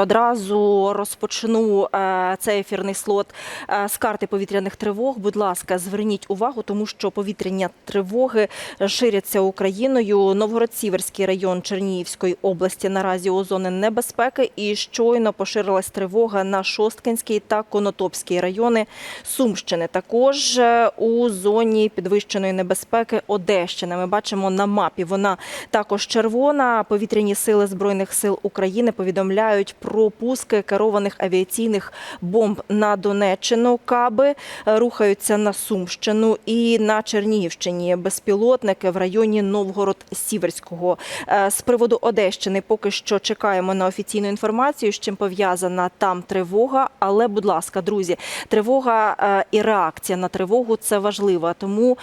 Одразу розпочну е, цей ефірний слот е, з карти повітряних тривог. Будь ласка, зверніть увагу, тому що повітряні тривоги ширяться Україною. Новгород-Сіверський район Чернігівської області наразі у зони небезпеки і щойно поширилась тривога на Шосткинський та Конотопський райони Сумщини. Також е, у зоні підвищеної небезпеки Одещини. Ми бачимо на мапі. Вона також червона. Повітряні сили збройних сил України повідомляють про пуски керованих авіаційних бомб на Донеччину. Каби е, рухаються на Сумщину і на Чернігівщині. Безпілотники в районі Новгород-Сіверського. Е, З приводу Одещини поки що чекаємо на офіційну інформацію, з чим пов'язана там тривога. Але, будь ласка, друзі, тривога е, і реакція на тривогу це важливо. Тому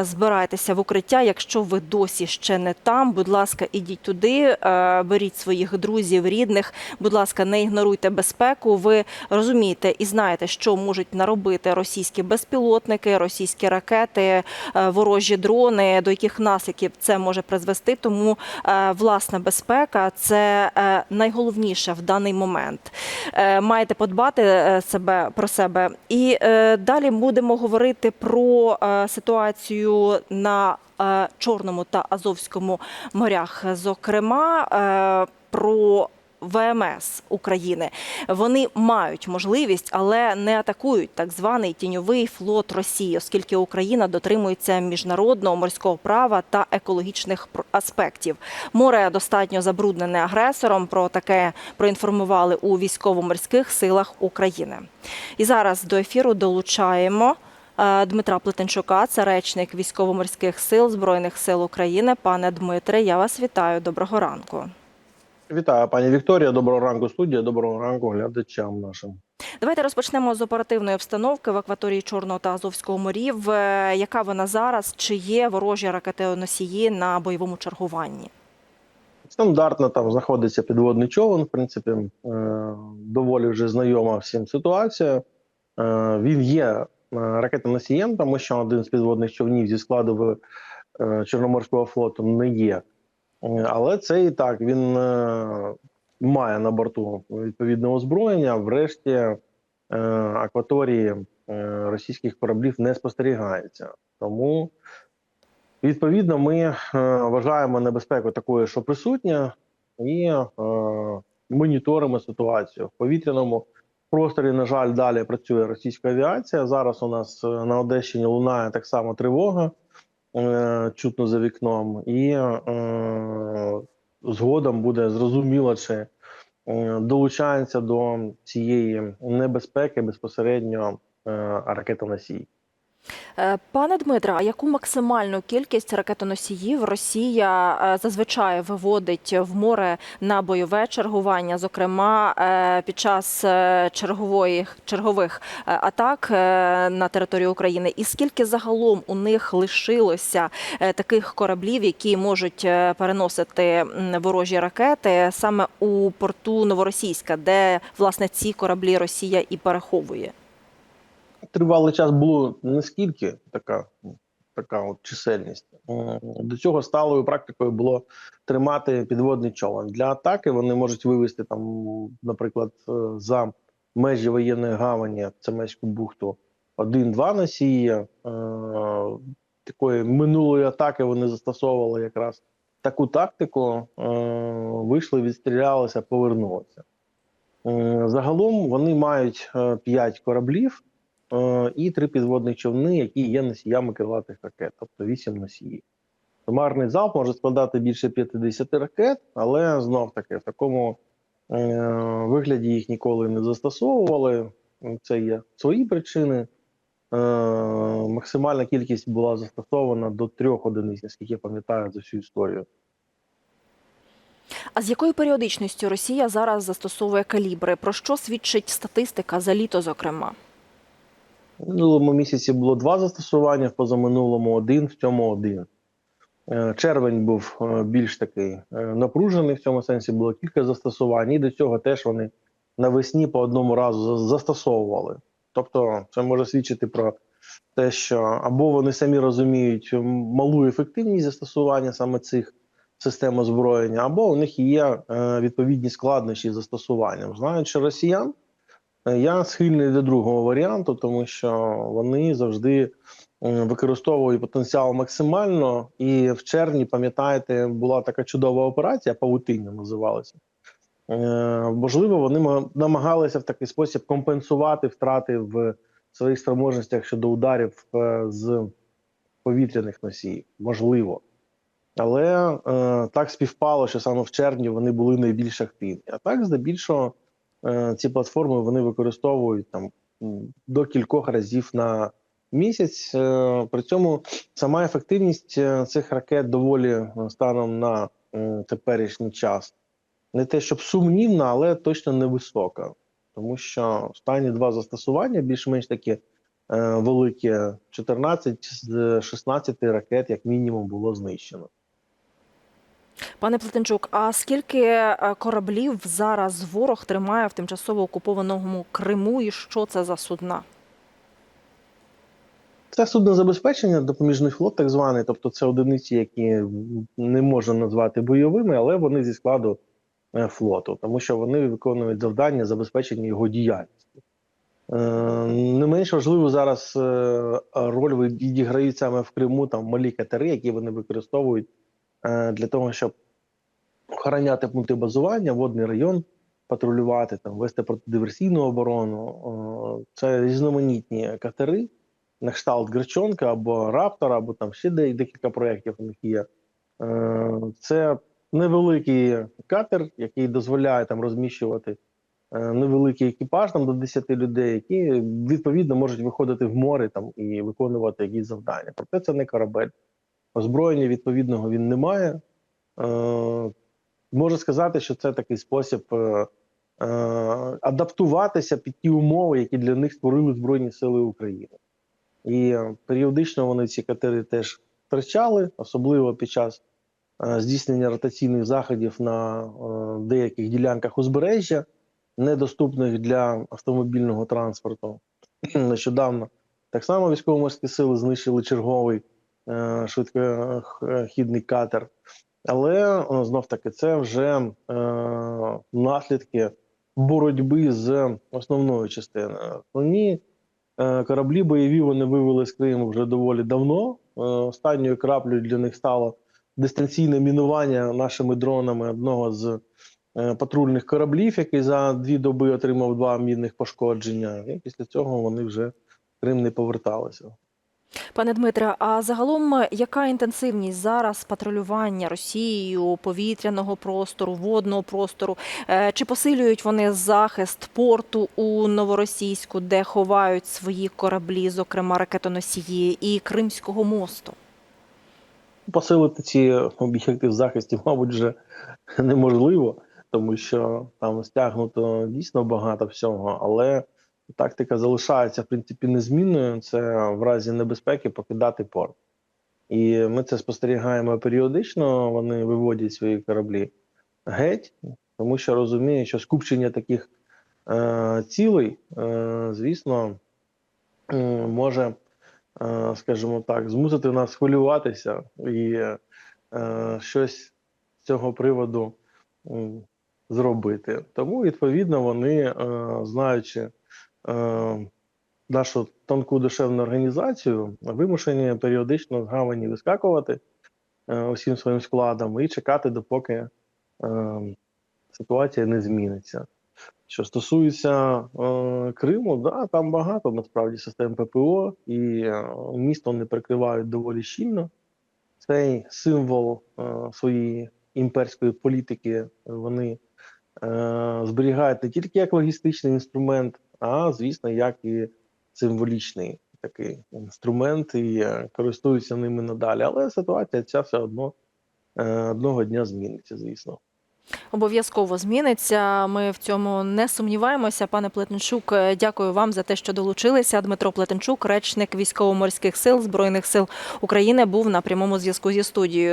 збирайтеся в укриття. Якщо ви досі ще не там, будь ласка, ідіть туди, беріть своїх друзів, рідних. Будь ласка, не ігноруйте безпеку. Ви розумієте і знаєте, що можуть наробити російські безпілотники, російські ракети, е, ворожі дрони, до яких наслідків це може призвести. Тому е, власна безпека це е, найголовніше в даний момент. Маєте подбати себе про себе. І далі будемо говорити про ситуацію на Чорному та Азовському морях. Зокрема, про ВМС України вони мають можливість, але не атакують так званий тіньовий флот Росії, оскільки Україна дотримується міжнародного морського права та екологічних аспектів. Море достатньо забруднене агресором. Про таке проінформували у військово-морських силах України. І зараз до ефіру долучаємо. е, Дмитра Плетенчука, це речник військово-морських сил Збройних сил України. Пане Дмитре, я вас вітаю. Доброго ранку. Вітаю, пані Вікторія. Доброго ранку, студія. Доброго ранку глядачам нашим. Давайте розпочнемо з оперативної обстановки в акваторії Чорного та Азовського морів. Е, Яка вона зараз? Чи є ворожі ракетоносії на бойовому чергуванні? Стандартно там знаходиться підводний човен. В принципі, е, доволі вже знайома всім ситуація. Е, Він є ракетоносієм, тому що один з підводних човнів зі складу Чорноморського флоту не є. Е, Але це і так він е, має на борту відповідне озброєння. Врешті е, акваторії російських кораблів не спостерігається. Тому відповідно ми вважаємо небезпеку такою, що присутня, і моніторимо ситуацію в повітряному просторі. На жаль, далі працює російська авіація. Зараз у нас на Одещині лунає так само тривога чутно за вікном, і е, згодом буде зрозуміло, чи е, долучається до цієї небезпеки безпосередньо е, ракетоносій. Е, Пане Дмитре, а яку максимальну кількість ракетоносіїв Росія е, зазвичай виводить в море на бойове чергування, зокрема е, під час чергової чергових атак на територію України? І скільки загалом у них лишилося таких кораблів, які можуть переносити ворожі ракети саме у порту Новоросійська, де власне ці кораблі Росія і переховує? Тривалий час було не скільки така, така от чисельність. До цього сталою практикою було тримати підводний човен. Для атаки вони можуть вивести там, наприклад, е, за межі воєнної гавані Цемеську бухту один-два носії. Е, Такої минулої атаки вони застосовували якраз таку тактику. Е, Вийшли, відстрілялися, повернулися. Е, Загалом вони мають 5 кораблів е, і три підводні човни, які є носіями крилатих ракет, тобто 8 носіїв. Сумарний залп може складати більше 50 ракет, але знов таки в такому е, вигляді їх ніколи не застосовували. Це є свої причини. Е, максимальна кількість була застосована до трьох одиниць, наскільки я пам'ятаю за всю історію. А з якою періодичністю Росія зараз застосовує калібри? Про що свідчить статистика за літо, зокрема? В минулому місяці було два застосування, в позаминулому один, в цьому один. Е, Червень був е, більш такий е, напружений в цьому сенсі, було кілька застосувань, і до цього теж вони навесні по одному разу застосовували. Тобто, це може свідчити про те, що або вони самі розуміють малу ефективність застосування саме цих систем озброєння, або у них є відповідні складнощі з застосуванням. Знаючи росіян, я схильний до другого варіанту, тому що вони завжди використовують потенціал максимально. І в червні, пам'ятаєте, була така чудова операція, павутиння називалася. Е, Можливо, вони намагалися в такий спосіб компенсувати втрати в своїх спроможностях щодо ударів е, з повітряних носіїв. Можливо. Але е, так співпало, що саме в червні вони були найбільш активні. А так, здебільшого, е, ці платформи вони використовують там до кількох разів на місяць. Е, при цьому сама ефективність е, цих ракет доволі е, станом на теперішній час не те, щоб сумнівна, але точно невисока. Тому що останні два застосування більш-менш такі е, великі 14 з 16 ракет, як мінімум, було знищено. Пане Плетенчук, а скільки е, кораблів зараз ворог тримає в тимчасово окупованому Криму і що це за судна? Це суднозабезпечення, допоміжний флот, так званий, тобто це одиниці, які не можна назвати бойовими, але вони зі складу е, флоту, тому що вони виконують завдання забезпечення його діяльності. Е, Не менш важливо зараз роль відіграють саме в Криму там малі катери, які вони використовують для того, щоб охороняти пункти базування, водний район, патрулювати, там, вести протидиверсійну оборону. Е, Це різноманітні катери на кшталт Гречонка або Раптора, або там ще декілька проєктів у них є. Е, Це невеликий катер, який дозволяє там розміщувати е, невеликий екіпаж там до 10 людей, які відповідно можуть виходити в море там і виконувати якісь завдання. Проте це не корабель. Озброєння відповідного він не має. Е, Можу сказати, що це такий спосіб е, е, адаптуватися під ті умови, які для них створили Збройні Сили України. І е, періодично вони ці катери теж втрачали, особливо під час е, здійснення ротаційних заходів на е, деяких ділянках узбережжя, недоступних для автомобільного транспорту. Нещодавно так само військово-морські сили знищили черговий швидкохідний катер. Але е, знов таки це вже е, наслідки боротьби з основною частиною. Основні Е, Кораблі бойові вони вивели з Криму вже доволі давно. Е, Останньою краплею для них стало дистанційне мінування нашими дронами одного з е, патрульних кораблів, який за дві доби отримав два мінних пошкодження. І після цього вони вже в Крим не поверталися. Пане Дмитре, а загалом яка інтенсивність зараз патрулювання Росією повітряного простору, водного простору? Е, Чи посилюють вони захист порту у Новоросійську, де ховають свої кораблі, зокрема ракетоносії, і Кримського мосту? Посилити ці об'єкти в захисті, мабуть, вже неможливо, тому що там стягнуто дійсно багато всього, але тактика залишається в принципі незмінною. Це в разі небезпеки покидати порт. І ми це спостерігаємо періодично. Вони виводять свої кораблі геть, тому що розуміють, що скупчення таких е, цілей, е, звісно, м, може, е, скажімо так, змусити нас хвилюватися і е, щось з цього приводу зробити. Тому, відповідно, вони, е, знаючи е, нашу тонку душевну організацію, вимушені періодично з гавані вискакувати е, усім своїм складом і чекати, допоки е, ситуація не зміниться. Що стосується е, Криму, да, там багато насправді систем ППО, і е, місто вони прикривають доволі щільно. Цей символ е, своєї імперської політики вони е, зберігають не тільки як логістичний інструмент, а звісно, як і символічний такий інструмент, і е, користуються ними надалі. Але ситуація ця все одно е, одного дня зміниться, звісно. Обов'язково зміниться. Ми в цьому не сумніваємося. Пане Плетенчук, е, дякую вам за те, що долучилися. Дмитро Плетенчук, речник військово-морських сил збройних сил України, був на прямому зв'язку зі студією.